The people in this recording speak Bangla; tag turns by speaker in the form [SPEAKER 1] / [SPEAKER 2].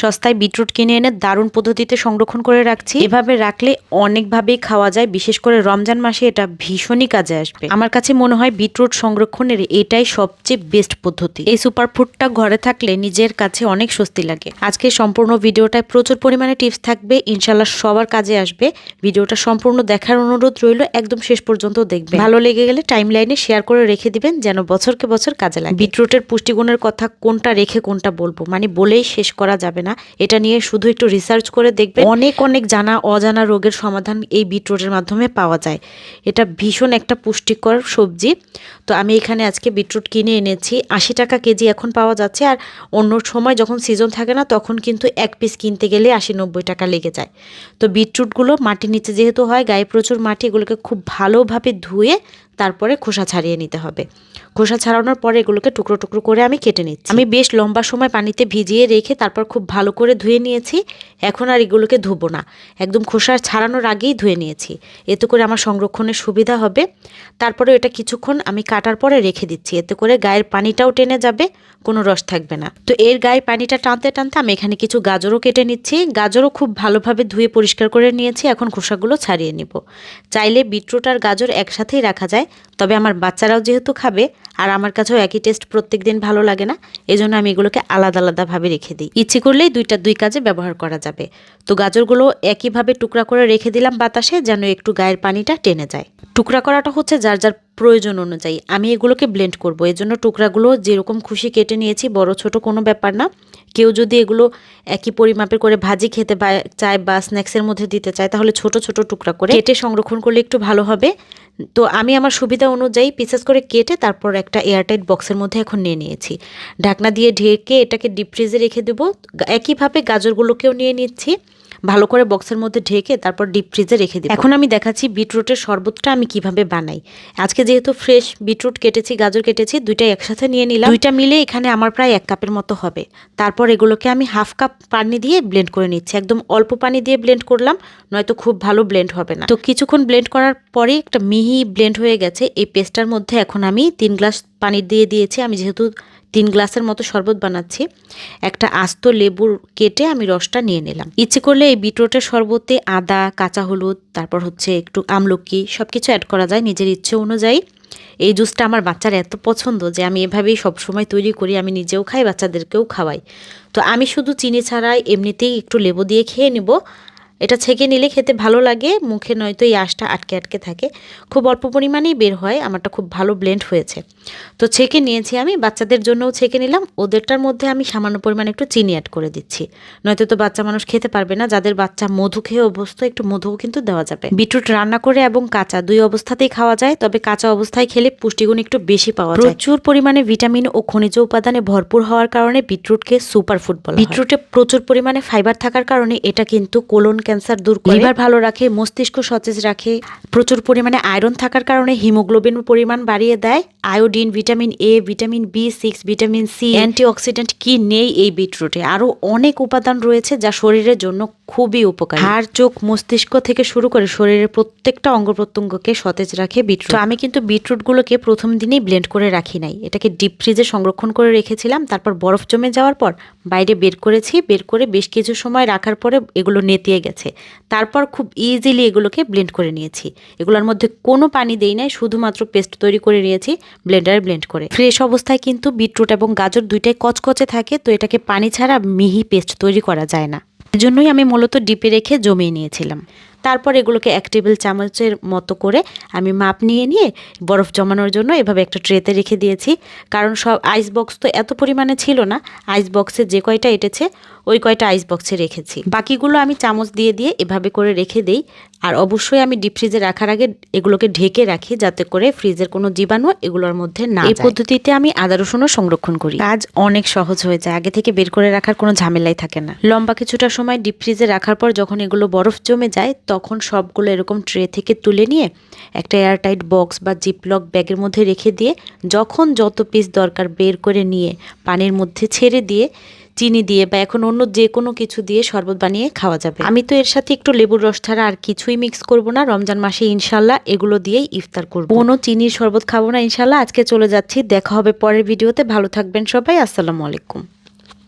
[SPEAKER 1] সস্তায় বিটরুট কিনে এনে দারুণ পদ্ধতিতে সংরক্ষণ করে রাখছি। এভাবে রাখলে অনেকভাবেই খাওয়া যায়। বিশেষ করে রমজান মাসে এটা ভীষণই কাজে আসবে। আমার কাছে মনে হয় বিটরুট সংরক্ষণের এটাই সবচেয়ে বেস্ট পদ্ধতি। এই সুপারফুডটা ঘরে থাকলে নিজের কাছে অনেক স্বস্তি লাগে। আজকে সম্পূর্ণ ভিডিওটায় প্রচুর পরিমাণে টিপস থাকবে। ইনশাল্লাহ সবার কাজে আসবে। ভিডিওটা সম্পূর্ণ দেখার অনুরোধ রইল। একদম শেষ পর্যন্ত দেখবে ভালো লেগে গেলে টাইম লাইনে শেয়ার করে রেখে দিবেন, যেন বছরকে বছর কাজে লাগে। বিটরুটের পুষ্টিগুণের কথা কোনটা রেখে কোনটা বলব? মানে বলেই শেষ করা যাবে না। এটা নিয়ে শুধু একটু রিসার্চ করে দেখবে অনেক অনেক জানা, অজানা রোগের সমাধান এই বিটরুটের মাধ্যমে পাওয়া যায়। এটা ভীষণ একটা পুষ্টিকর সবজি। তো আমি এখানে আজকে বিটরুট কিনে এনেছি। আশি টাকা কেজি এখন পাওয়া যাচ্ছে। আর অন্য সময় যখন সিজন থাকে না, তখন কিন্তু এক পিস কিনতে গেলে আশি নব্বই টাকা লেগে যায়। তো বিটরুটগুলো মাটির নিচে যেহেতু হয়, গায়ে প্রচুর মাটি, এগুলোকে খুব ভালোভাবে ধুয়ে তারপরে খোসা ছাড়িয়ে নিতে হবে। খোসা ছাড়ানোর পরে এগুলোকে টুকরো টুকরো করে আমি কেটে নিচ্ছি। আমি বেশ লম্বা সময় পানিতে ভিজিয়ে রেখে তারপর খুব ভালো করে ধুয়ে নিয়েছি। এখন আর এগুলোকে ধুবো না। একদম খোসা ছাড়ানোর আগেই ধুয়ে নিয়েছি। এতে করে আমার সংরক্ষণের সুবিধা হবে। তারপরে এটা কিছুক্ষণ আমি কাটার পরে রেখে দিচ্ছি। এতে করে গায়ের পানিটাও টেনে যাবে, কোনো রস থাকবে না। তো এর গায়ে পানিটা টানতে টানতে আমি এখানে কিছু গাজরও কেটে নিচ্ছি। গাজরও খুব ভালোভাবে ধুয়ে পরিষ্কার করে নিয়েছি। এখন খোসাগুলো ছাড়িয়ে নিব। চাইলে বিটরুট আর গাজর একসাথেই রাখা যায়। তবে আমার বাচ্চারাও যেহেতু খাবে, আর আমার কাছেও একই টেস্ট প্রত্যেক দিন ভালো লাগে না, এজন্য আমি এগুলোকে আলাদা আলাদাভাবে রেখে দিই। ইচ্ছে করলেই দুইটা, দুই কাজে ব্যবহার করা যাবে। তো গাজরগুলো একইভাবে টুকরা করে রেখে দিলাম বাতাসে, যেন একটু গায়ের পানিটা টেনে যায়। টুকরা করাটা হচ্ছে যার যার প্রয়োজন অনুযায়ী। আমি এগুলোকে ব্লেন্ড করব। এর জন্য টুকরাগুলো যেরকম খুশি কেটে নিয়েছি, বড়, ছোট কোনো ব্যাপার না। কেউ যদি এগুলো একই পরিমাপের করে ভাজি খেতে চায় বা স্ন্যাক্সের মধ্যে দিতে চায়, তাহলে ছোট ছোট টুকরা করে কেটে সংরক্ষণ করলে একটু ভালো হবে। তো আমি আমার সুবিধা অনুযায়ী পিসেস করে কেটে তারপর একটা এয়ারটাইট বক্সের মধ্যে এখন নিয়ে নিয়েছি। ঢাকনা দিয়ে ঢেকে এটাকে ডিপ ফ্রিজে রেখে দেবো। একইভাবে গাজরগুলোকেও নিয়ে নিচ্ছি। ভালো করে বক্সের মধ্যে ঢেকে তারপর ডিপ ফ্রিজে রেখে দিই এখন আমি দেখাচ্ছি বিটরুটের শরবতটা আমি কীভাবে বানাই। আজকে যেহেতু ফ্রেশ বিটরুট কেটেছি, গাজর কেটেছি দুইটা একসাথে নিয়ে নিলাম। দুইটা মিলে এখানে আমার প্রায় এক কাপের মতো হবে। তারপর এগুলোকে আমি হাফ কাপ পানি দিয়ে ব্লেন্ড করে নিচ্ছি। একদম অল্প পানি দিয়ে ব্লেন্ড করলাম, নয়তো খুব ভালো ব্লেন্ড হবে না। তো কিছুক্ষণ ব্লেন্ড করার পরে একটা মিহি ব্লেন্ড হয়ে গেছে। এই পেস্টটার মধ্যে এখন আমি তিন গ্লাস পানি দিয়ে দিয়েছি। আমি যেহেতু তিন গ্লাসের মতো শরবত বানাচ্ছি। একটা আস্ত লেবুর কেটে আমি রসটা নিয়ে নিলাম। ইচ্ছে করলে এই বিটরুটের শরবতে আদা, কাঁচা হলুদ, তারপর হচ্ছে একটু আমলকি সব কিছু অ্যাড করা যায় নিজের ইচ্ছে অনুযায়ী। এই জুসটা আমার বাচ্চার এত পছন্দ যে আমি এভাবেই সবসময় তৈরি করি, আমি নিজেও খাই, বাচ্চাদেরকেও খাওয়াই। তো আমি শুধু চিনি ছাড়াই এমনিতেই একটু লেবু দিয়ে খেয়ে নেব। এটা ছেঁকে নিলে খেতে ভালো লাগে, মুখে নয়তো এই আঁশটা আটকে আটকে থাকে। খুব অল্প পরিমাণেই বের হয়, আমারটা খুব ভালো ব্লেন্ড হয়েছে। তো ছেঁকে নিয়েছি আমি, বাচ্চাদের জন্যও ছেঁকে নিলাম, ওদেরটার মধ্যে আমি সামান্য পরিমাণে একটু চিনি অ্যাড করে দিচ্ছি। নয়তো তো বাচ্চা মানুষ খেতে পারবে না, যাদের বাচ্চা মধু খেয়ে অবস্থা একটু মধুও কিন্তু দেওয়া যাবে। বিটরুট রান্না করে এবং কাঁচা দুই অবস্থাতেই খাওয়া যায়, তবে কাঁচা অবস্থায় খেলে পুষ্টিগুণ একটু বেশি পাওয়া যায়। প্রচুর পরিমাণে ভিটামিন ও খনিজ উপাদানে ভরপুর হওয়ার কারণে বিটরুটকে সুপার ফুড বলা বিটরুটে প্রচুর পরিমাণে ফাইবার থাকার কারণে এটা কিন্তু কোলন ক্যান্সার দূর করে। লিভার ভালো রাখে মস্তিষ্ক সতেজ রাখে প্রচুর পরিমাণে আয়রন থাকার কারণে হিমোগ্লোবিন পরিমাণ বাড়িয়ে দেয়। Iodine vitamin A vitamin B six vitamin C antioxidant কি নেই এই বিটরুটে আরও অনেক উপাদান রয়েছে যা শরীরের জন্য খুবই উপকারী। হাড় চোখ মস্তিষ্ক থেকে শুরু করে শরীরের প্রত্যেকটা অঙ্গ প্রত্যঙ্গকে সতেজ রাখে বিটরুট আমি কিন্তু বিটরুটগুলোকে প্রথম দিনেই ব্লেন্ড করে রাখি নাই। এটাকে ডিপ ফ্রিজে সংরক্ষণ করে রেখেছিলাম তারপর বরফ জমে যাওয়ার পর বাইরে বের করেছি। বের করে বেশ কিছু সময় রাখার পরে এগুলো নেতিয়ে গেছে। তারপর খুব ইজিলি এগুলোকে ব্লেন্ড করে নিয়েছি। এগুলোর মধ্যে কোনো পানি দেই নাই, শুধুমাত্র পেস্ট তৈরি করে নিয়েছি ব্লেন্ডারে ব্লেন্ড করে। ফ্রেশ অবস্থায় কিন্তু বিটরুট এবং গাজর দুইটাই কচকচে থাকে, তো এটাকে পানি ছাড়া মিহি পেস্ট তৈরি করা যায় না। এজন্যই আমি মূলত ডিপে রেখে জমিয়ে নিয়েছিলাম। তারপর এগুলোকে এক টেবিল চামচের মতো করে আমি মাপ নিয়ে নিয়ে বরফ জমানোর জন্য এভাবে একটা ট্রেতে রেখে দিয়েছি। কারণ সব আইস বক্স তো এত পরিমাণে ছিল না আইস বক্সে যে কয়টা এটেছে ওই কয়টা আইস বক্সে রেখেছি। বাকিগুলো আমি চামচ দিয়ে দিয়ে এভাবে করে রেখে দেই। আর অবশ্যই আমি ডিপ ফ্রিজে রাখার আগে এগুলোকে ঢেকে রাখি যাতে করে ফ্রিজের কোনো জীবাণু এগুলোর মধ্যে না এই পদ্ধতিতে আমি আদা রসুনও সংরক্ষণ করি। কাজ অনেক সহজ হয়ে যায়। আগে থেকে বের করে রাখার কোনো ঝামেলাই থাকে না। লম্বা কিছুটা সময় ডিপ ফ্রিজে রাখার পর যখন এগুলো বরফ জমে যায় তখন সবগুলো এরকম ট্রে থেকে তুলে নিয়ে একটা এয়ারটাইট বক্স বা জিপলক ব্যাগের মধ্যে রেখে দিয়ে যখন যত পিস দরকার বের করে নিয়ে পানির মধ্যে ছেড়ে দিয়ে, চিনি দিয়ে বা এখন অন্য যে কোনো কিছু দিয়ে শরবত বানিয়ে খাওয়া যাবে। আমি তো এর সাথে একটু লেবুর রস ছাড়া আর কিছুই মিক্স করব না। রমজান মাসে ইনশাল্লাহ এগুলো দিয়েই ইফতার করব। কোনো চিনির শরবত খাব না ইনশাল্লাহ আজকে চলে যাচ্ছি। দেখা হবে পরের ভিডিওতে। ভালো থাকবেন সবাই। আসসালামু আলাইকুম।